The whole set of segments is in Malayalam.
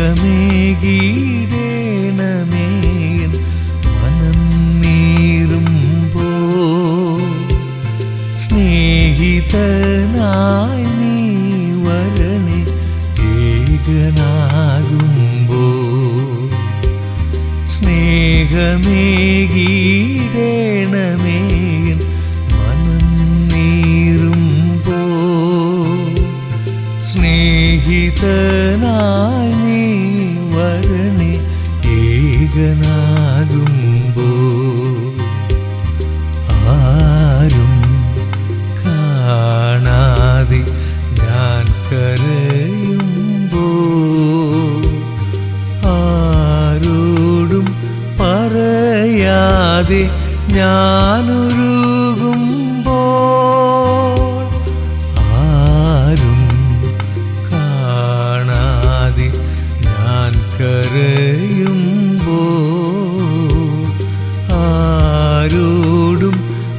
സ്നേഹമേകീടേണമേ മനം നീറുമ്പോ സ്നേഹിതനായി പറയാതെ ഞാനുരുകുമ്പോൾ ആരും കാണാതെ ഞാൻ കരയുമ്പോൾ ആരോടും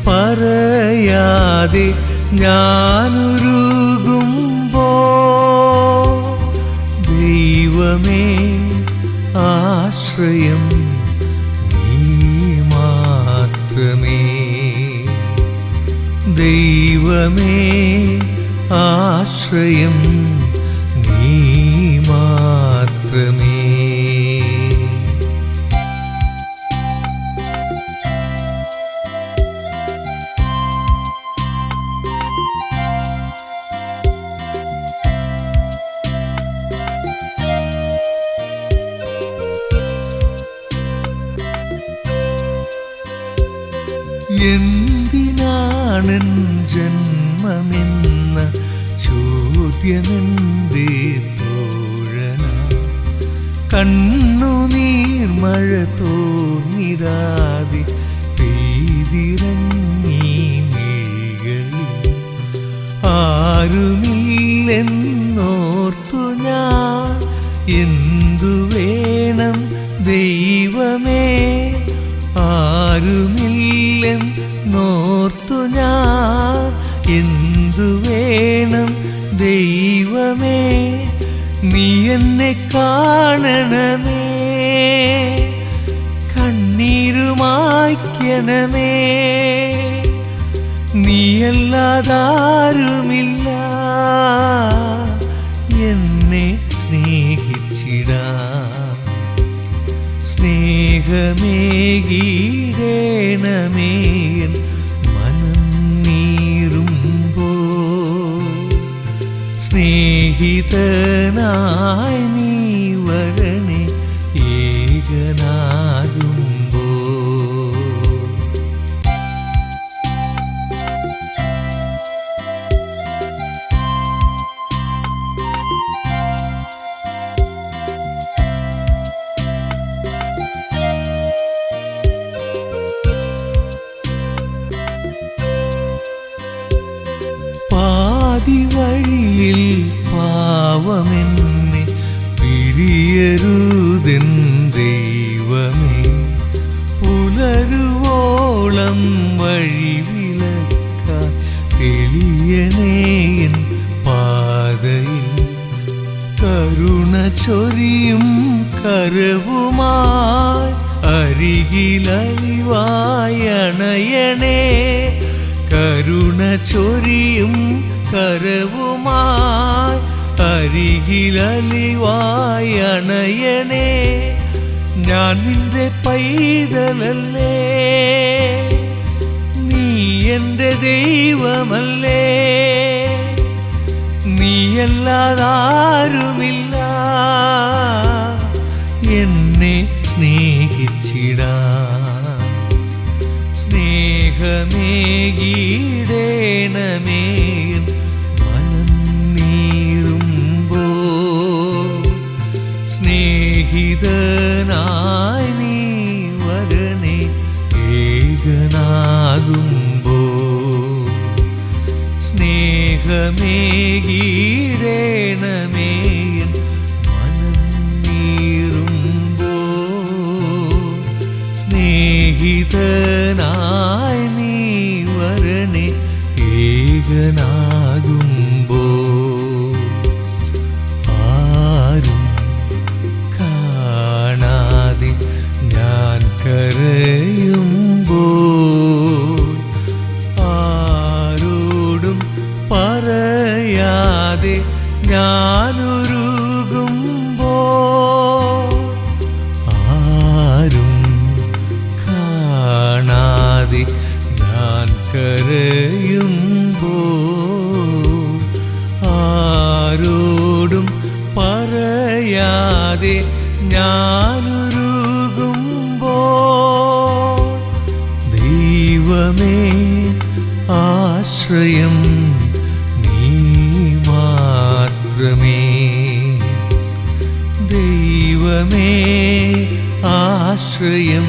പറയാതെ ഞാനൊരുകുമ്പോ ദൈവമേ ആശ്രയം ദൈവമേ ആശ്രയം നീ മാത്രമേ. എന്തിനാണൻ ജന്മമെന്ന ചോദ്യമെന്റെ തോഴന കണ്ണുനീർ മഴ തോന്നിടാതെ പെയ്തിറങ്ങി മേകളിൽ ആരുമില്ലെന്നോർത്തു വേണം. ദൈവമേ നീ എന്നെ കാണണമേ. കണ്ണീരുമായ്ക്കണമേ. നീയല്ലാതാരുമില്ല. എന്നെ സ്നേഹിച്ചിടാൻ സ്നേഹമേകീടേണമേ. സ്നേഹിതനായി നീ വരണേ ഏകനാകുമ്പോ. പാതി വഴിയിൽ പാവമെന്നെ പിരിയരുതെൻ ദൈവമേ പുലരുവോളം വഴി വിളക്കാൻ തെളിയണേയൻ പാതയിൽ. കരുണ ചൊരിയും കരവുമായി അരികിലറിവായണയണേ കരുണ ചൊരിയും കരവുമായി അരികിലലിവായണയണേ. ഞാൻ നിന്റെ പൈതലല്ലേ? നീ എന്റെ ദൈവമല്ലേ? നീയല്ലാതാരുമില്ല എന്നെ സ്നേഹിച്ചിടാൻ സ്നേഹമേകീടേണമേ. സ്നേഹിതനായി നീ വരണേ. ഏകനാകുമ്പോ സ്നേഹമേകീടേണമേ എൻ മനം നീറുമ്പോ സ്നേഹിതനായി നീ വരണേ. ഏകനാകുമ്പോ ഞാനൊരുകുമ്പോ ആരും കാണാതെ ഞാൻ കരയുമ്പോ ആരോടും പറയാതെ ഞാനൊരുകുമ്പോ ദൈവമേ ആശ്രയം ദൈവമേ ആശ്രയം